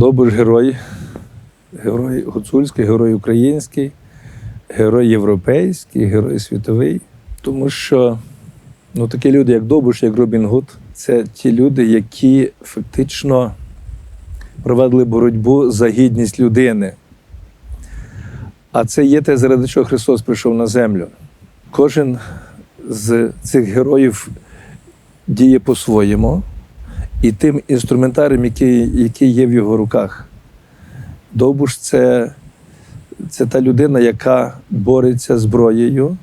Довбуш герой, герой гуцульський, герой український, герой європейський, герой світовий. Тому що ну, такі люди, як Довбуш, як Робін Гуд, це ті люди, які фактично провели боротьбу за гідність людини. А це є те, заради чого Христос прийшов на землю. Кожен з цих героїв діє по-своєму і тим інструментарієм, який, який є в його руках. Довбуш це, це та людина, яка бореться зброєю,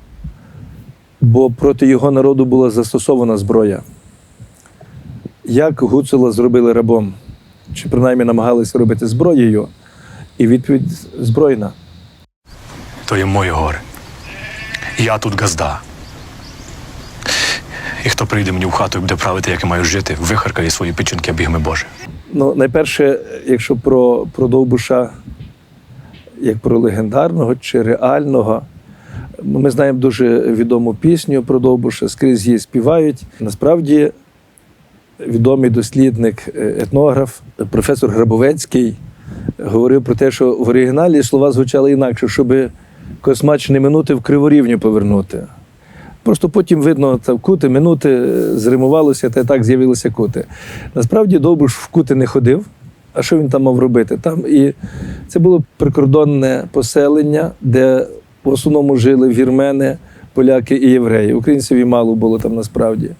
бо проти його народу була застосована зброя. Як Гуцула зробили рабом, чи принаймні намагалися робити зброєю, і відповідь збройна. То є моє горе. Я тут газда. І хто прийде мені в хату і буде правити, як я маю жити, вихаркає свої печінки бігми Боже. Ну, найперше, якщо про, про Довбуша, як про легендарного чи реального, ну, ми знаємо дуже відому пісню про Довбуша, скрізь її співають. Насправді, відомий дослідник, е, етнограф, професор Грабовецький говорив про те, що в оригіналі слова звучали інакше, щоб космач не минути в криворівню повернути. Просто потім видно, там кути, минути е, зримувалося, та так з'явилися кути. Насправді Довбуш в кути не ходив. А що він там мав робити? Там і це було прикордонне поселення, де в основному жили вірмени, поляки і євреї. Українців і мало було там насправді.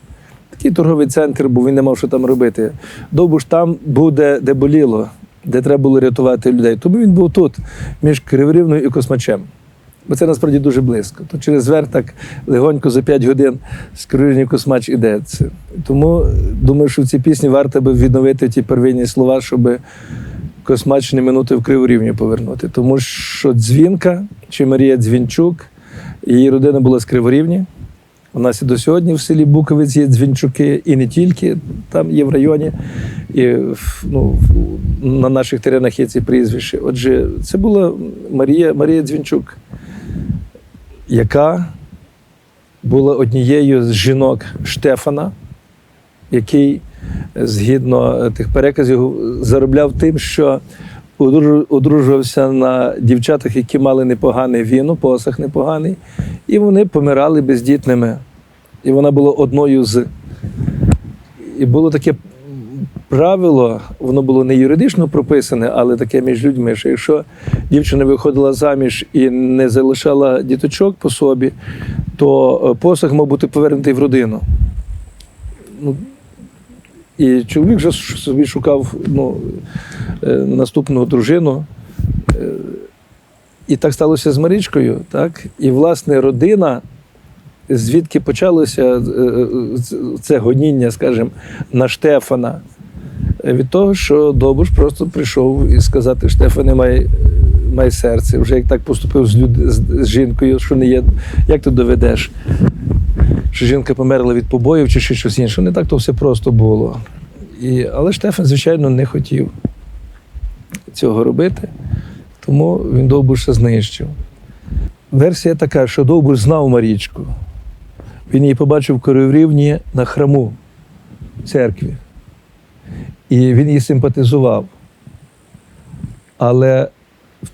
Такий торговий центр, бо він не мав що там робити. Довбуш там був, де, де боліло, де треба було рятувати людей. Тому він був тут, між Криворівною і Космачем. Бо це насправді дуже близько. То через вертак легонько за 5 годин з Криворівні Космач іде. Це. Тому е, думаю, що в цій пісні варто би відновити ті первинні слова, щоб Космач не минути в Криворівню повернути. Тому що дзвінка чи Марія Дзвінчук, її родина була з Криворівні. У нас і до сьогодні в селі Буковець є дзвінчуки, і не тільки там є в районі, і ну, на наших теренах є ці прізвища. Отже, це була Марія, Марія Дзвінчук, яка була однією з жінок Штефана, який, е, згідно е, тих переказів, заробляв тим, що одружувався на дівчатах, які мали непоганий віно, посах непоганий, і вони помирали бездітними. І вона була одною з. І було таке правило, воно було не юридично прописане, але таке між людьми, що якщо дівчина виходила заміж і не залишала діточок по собі, то е, посаг мав бути повернутий в родину. Ну, і чоловік вже собі шукав ну, е, наступну дружину. Е, І так сталося з Марічкою. Так? І, власне, родина, звідки почалося це гоніння, скажімо, на Штефана, від того, що Добуш просто прийшов і сказати, Штефане, май, май серце. Вже як так поступив з, люд... з, жінкою, що не є. Як ти доведеш? Що жінка померла від побоїв чи щось інше. Не так то все просто було. І, але Штефан, звичайно, не хотів цього робити, тому він Довбуша знищив. Версія така, що Довбуш знав Марічку. Він її побачив в Київрівні на храму церкві. І він їй симпатизував. Але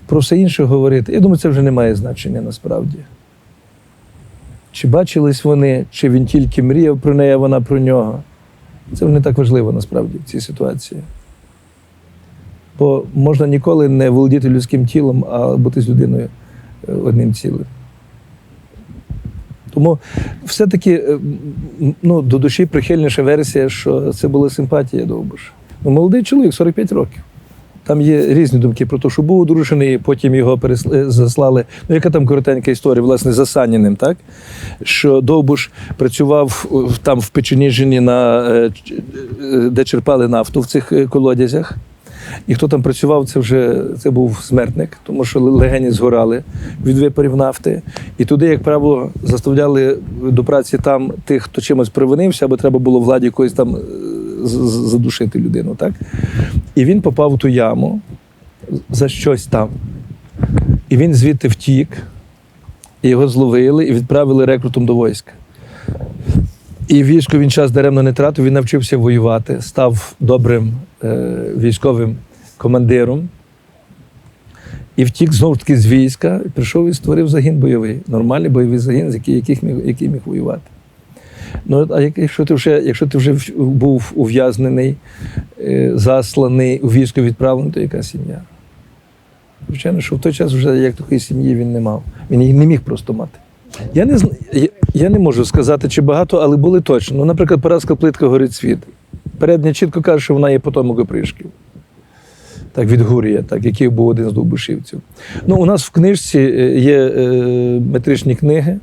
про все інше говорити, я думаю, це вже не має значення насправді. Чи бачились вони, чи він тільки мріяв про неї, а вона про нього. Це не так важливо насправді в цій ситуації. Бо можна ніколи не володіти людським тілом, а бути з людиною е, одним цілим. Тому все-таки е, ну, до душі прихильніша версія, що це була симпатія Довбуша. Ну, молодий чоловік, 45 років. Там є різні думки про те, що був одружений, потім його пересли, е, заслали. Ну, яка там коротенька історія, власне, за Саніним, так? Що Довбуш працював там в Печеніжині, на, е, е, де черпали нафту в цих е, колодязях. І хто там працював, це вже це був смертник, тому що легені згорали від випарів нафти. І туди, як правило, заставляли до праці там тих, хто чимось привинився, або треба було владі якоїсь там е, задушити людину. Так? І він попав у ту яму за щось там. І він звідти втік, і його зловили і відправили рекрутом до війська. І військо він час даремно не тратив, він навчився воювати, став добрим е, військовим командиром. І втік знову таки з війська, прийшов і створив загін бойовий, нормальний бойовий загін, з який, яких міг, який міг воювати. Ну, а якщо ти вже, якщо ти вже був ув'язнений, е, засланий, у військо відправлений, то яка сім'я? Звичайно, що в той час вже як такої сім'ї він не мав. Він її не міг просто мати. Я не, зн- я, не можу сказати, чи багато, але були точно. Ну, наприклад, Параска плитка горить світ. Передня чітко каже, що вона є потомок опришків. Так, від Гурія, так, який був один з довбушівців. Ну, у нас в книжці е, є е, метричні книги,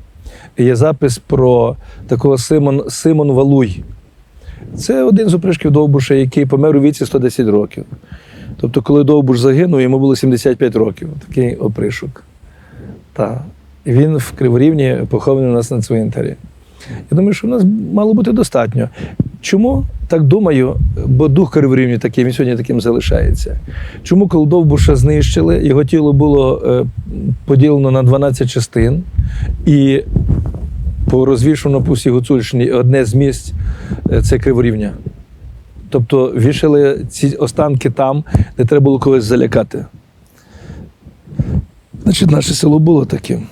є запис про такого Симон, Симон Валуй. Це один з опришків Довбуша, який помер у віці 110 років. Тобто, коли Довбуш загинув, йому було 75 років. Такий опришок. Так. Він в Криворівні похований у нас на цвинтарі. Я думаю, що в нас мало бути достатньо. Чому так думаю? Бо дух Криворівні такий, він сьогодні таким залишається. Чому, коли Довбуша знищили, його тіло було е, поділено на 12 частин і порозвішено по всій Гуцульщині, одне з місць е, це Криворівня. Тобто вішали ці останки там, де треба було когось залякати. Значить, наше село було таким.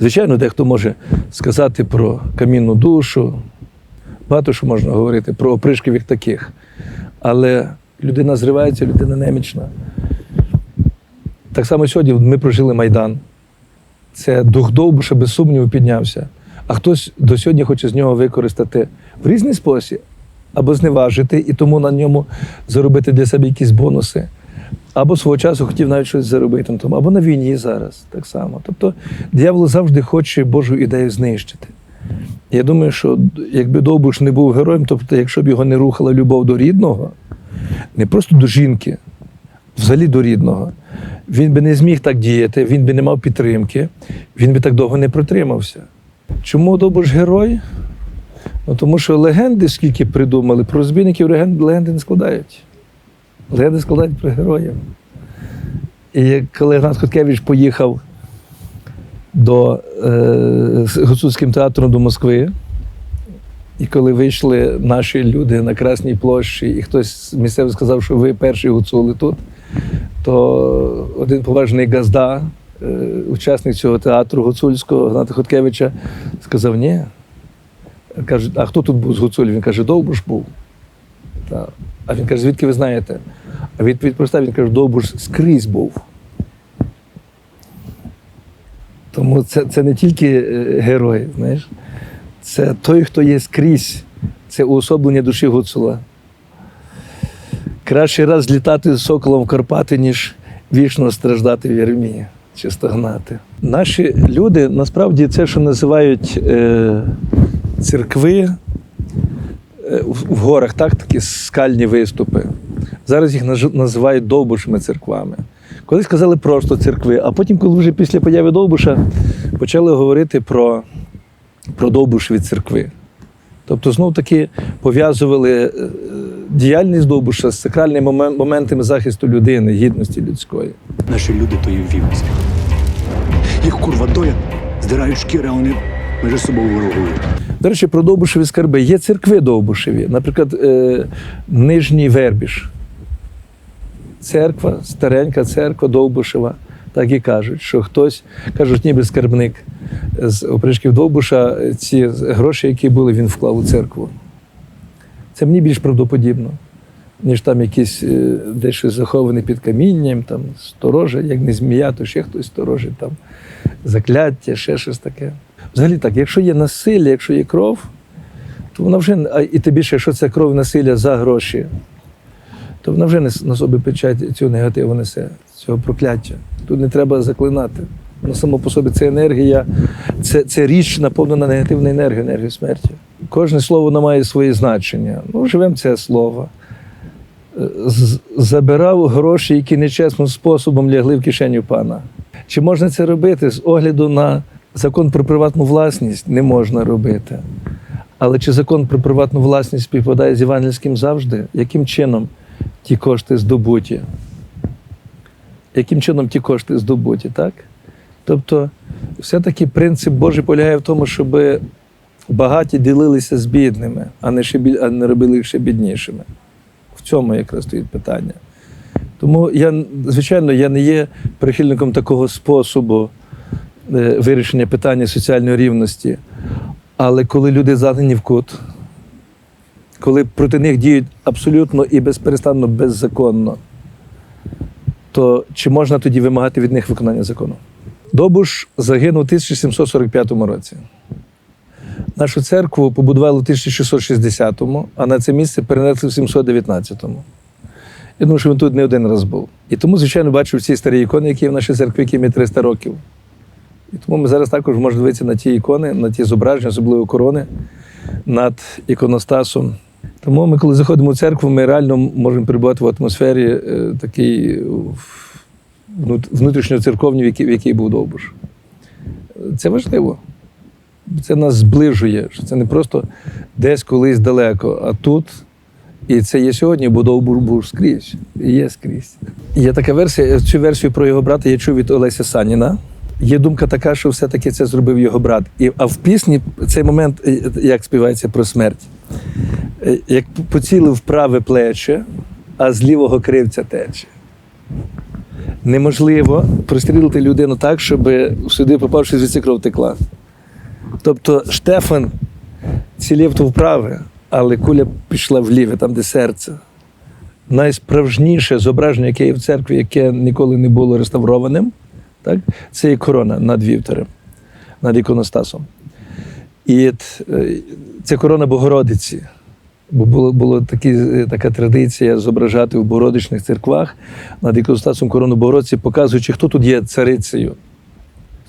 Звичайно, дехто може сказати про камінну душу, багато що можна говорити, про опришків як таких. Але людина зривається, людина немічна. Так само сьогодні ми прожили Майдан. Це дух Довбуша без сумніву піднявся. А хтось до сьогодні хоче з нього використати в різний спосіб, або зневажити і тому на ньому заробити для себе якісь бонуси. Або свого часу хотів навіть щось заробити тому, або на війні зараз так само. Тобто диявол завжди хоче Божу ідею знищити. Я думаю, що якби Довбуш не був героєм, тобто, якщо б його не рухала любов до рідного, не просто до жінки, взагалі до рідного, він би не зміг так діяти, він би не мав підтримки, він би так довго не протримався. Чому Довбуш герой? Ну, тому що легенди, скільки придумали, про розбійників легенди не складають. Легенди складають про героїв. І коли Гнат Хоткевич поїхав до е, гуцульським театром до Москви, і коли вийшли наші люди на Красній площі, і хтось з місцевих сказав, що ви перші гуцули тут, то один поважний газда, е, учасник цього театру гуцульського Гната Хоткевича, сказав: ні. Каже, а хто тут був з гуцулів? Він каже, Довбуш був. А він каже, звідки ви знаєте? А відповідь проста, він каже, Довбуш скрізь був. Тому це, це не тільки е, герой, знаєш, це той, хто є скрізь. Це уособлення душі Гуцула. Краще раз злітати з соколом в Карпати, ніж вічно страждати в ярмі чи стогнати. Наші люди насправді це, що називають е, церкви в, в горах, так, такі скальні виступи. Зараз їх називають довбушими церквами. Колись казали просто церкви, а потім, коли вже після появи Довбуша почали говорити про, про Довбушеві церкви. Тобто, знов таки пов'язували е, діяльність Довбуша з сакральними моментами захисту людини, гідності людської. Наші люди то є вівці. Їх курва доля, здирають шкіри, а вони між собою ворогують. До речі, про Довбушеві скарби. Є церкви Довбушеві, наприклад, е, Нижній Вербіш. Церква, старенька церква Довбушева. Так і кажуть, що хтось, кажуть, ніби скарбник з опришків Довбуша, ці гроші, які були, він вклав у церкву. Це мені більш правдоподібно, ніж там якісь е, дещо заховані під камінням, там сторожа, як не змія, то ще хтось сторожить там закляття, ще щось таке. Взагалі так, якщо є насилля, якщо є кров, то вона вже, і тим більше, якщо це кров насилля за гроші, то вона вже на собі печать цього негативу несе, цього прокляття. Тут не треба заклинати. Воно само по собі це енергія, це, це річ наповнена негативною енергією, енергією смерті. Кожне слово воно має своє значення. Ну, живемо це слово. Е, Забирав гроші, які нечесним способом лягли в кишеню пана. Чи можна це робити з огляду на закон про приватну власність? Не можна робити. Але чи закон про приватну власність співпадає з євангельським завжди? Яким чином ті кошти здобуті? Яким чином ті кошти здобуті, так? Тобто, все-таки принцип Божий полягає в тому, щоб багаті ділилися з бідними, а не, ще, а не робили їх ще біднішими. В цьому якраз стоїть питання. Тому я, звичайно, я не є прихильником такого способу вирішення питання соціальної рівності. Але коли люди загнані в кут, коли проти них діють абсолютно і безперестанно беззаконно, то чи можна тоді вимагати від них виконання закону? Добуш загинув у 1745 році. Нашу церкву побудували у 1660-му, а на це місце перенесли в 719-му. Я думаю, що він тут не один раз був. І тому, звичайно, бачив ці старі ікони, які є в нашій церкві, яким є 300 років. І тому ми зараз також можемо дивитися на ті ікони, на ті зображення, особливо корони над іконостасом. Тому ми, коли заходимо в церкву, ми реально можемо перебувати в атмосфері е, такій внутрішньоцерковній, в якій, в якій був Довбуш. Це важливо. Це нас зближує, що це не просто десь колись далеко, а тут. І це є сьогодні, бо Довбуш був скрізь. І є скрізь. Є така версія, цю версію про його брата я чув від Олеся Саніна. Є думка така, що все-таки це зробив його брат. І, а в пісні цей момент, е, як співається про смерть, е, як поцілив в праве плече, а з лівого кривця тече. Неможливо прострілити людину так, щоб сюди, попавши звідси кров текла. Тобто Штефан цілів то вправе, але куля пішла вліве, там, де серце. Найсправжніше зображення, яке є в церкві, яке ніколи не було реставрованим, так? це є корона над вівторем, над іконостасом. І е, це корона Богородиці. Бо було, було такі, е, така традиція зображати в Богородичних церквах над іконостасом корону Богородиці, показуючи, хто тут є царицею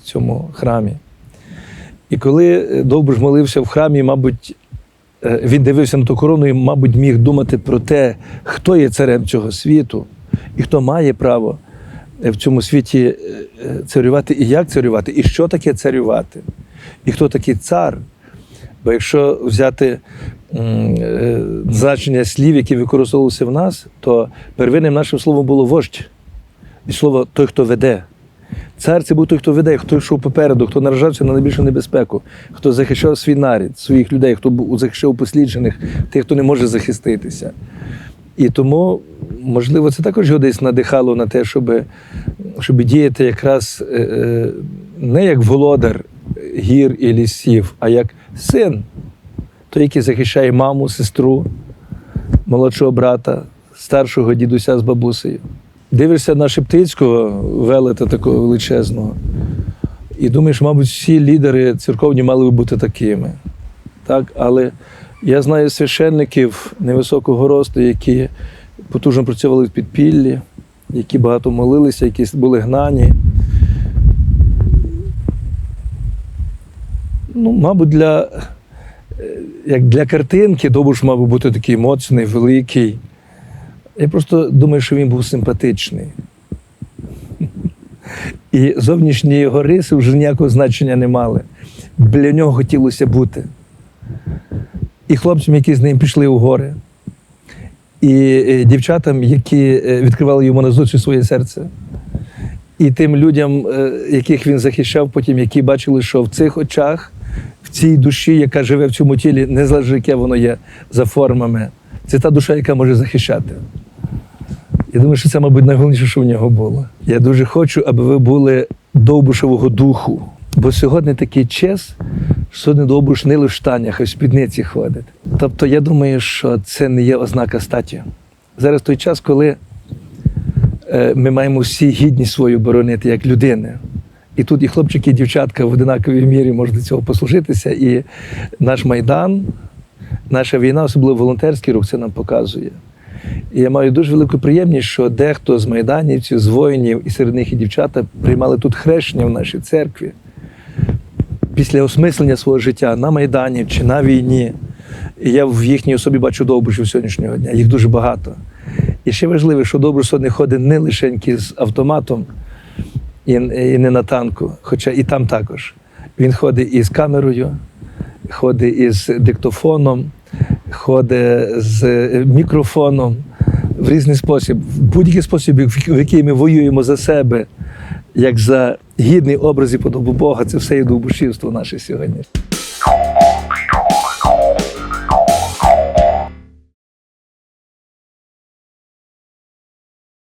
в цьому храмі. І коли е, Довбуш молився в храмі, мабуть, він дивився на ту корону і, мабуть, міг думати про те, хто є царем цього світу і хто має право в цьому світі е, царювати, і як царювати, і що таке царювати, і хто такий цар. Бо якщо взяти е, значення слів, які використовувалися в нас, то первинним нашим словом було вождь. І слово той, хто веде. Цар це був той, хто веде, хто йшов попереду, хто наражався на найбільшу небезпеку, хто захищав свій нарід, своїх людей, хто захищав посліджених, тих, хто не може захиститися. І тому, можливо, це також його десь надихало на те, щоб, щоб діяти якраз е, е, не як володар гір і лісів, а як син, той, який захищає маму, сестру, молодшого брата, старшого дідуся з бабусею. Дивишся на Шептицького, велета такого величезного, і думаєш, мабуть, всі лідери церковні мали би бути такими. Так? Але я знаю священників невисокого росту, які потужно працювали в підпіллі, які багато молилися, які були гнані. Ну, мабуть, для, як для картинки Довбуш мав бути такий моцний, великий. Я просто думаю, що він був симпатичний. І зовнішні його риси вже ніякого значення не мали. Для нього хотілося бути. І хлопцям, які з ним пішли у гори, і е, дівчатам, які е, відкривали йому назустріч своє серце, і тим людям, е, яких він захищав, потім, які бачили, що в цих очах, в цій душі, яка живе в цьому тілі, незалежно яке воно є за формами, це та душа, яка може захищати. Я думаю, що це, мабуть, найголовніше, що в нього було. Я дуже хочу, аби ви були довбушевого духу. Бо сьогодні такий час, що сьогодні довбуш не в штанях, а в спідниці ходить. Тобто, я думаю, що це не є ознака статі. Зараз той час, коли е, ми маємо всі гідність свою боронити як людини. І тут і хлопчики, і дівчатка в одинаковій мірі можуть цього послужитися. І наш майдан, наша війна, особливо волонтерський рух, це нам показує. І я маю дуже велику приємність, що дехто з майданівців, з воїнів, і серед них і дівчата приймали тут хрещення в нашій церкві після осмислення свого життя на Майдані чи на війні. І я в їхній особі бачу довбушів сьогоднішнього дня. Їх дуже багато. І ще важливо, що Довбуш сьогодні ходить не лише з автоматом і, і не на танку, хоча і там також. Він ходить із камерою, ходить із диктофоном, ходить з е, мікрофоном в різний спосіб, в будь-який спосіб, в який ми воюємо за себе, як за гідний образ і подобу Бога, це все є довбушівство наше сьогодні.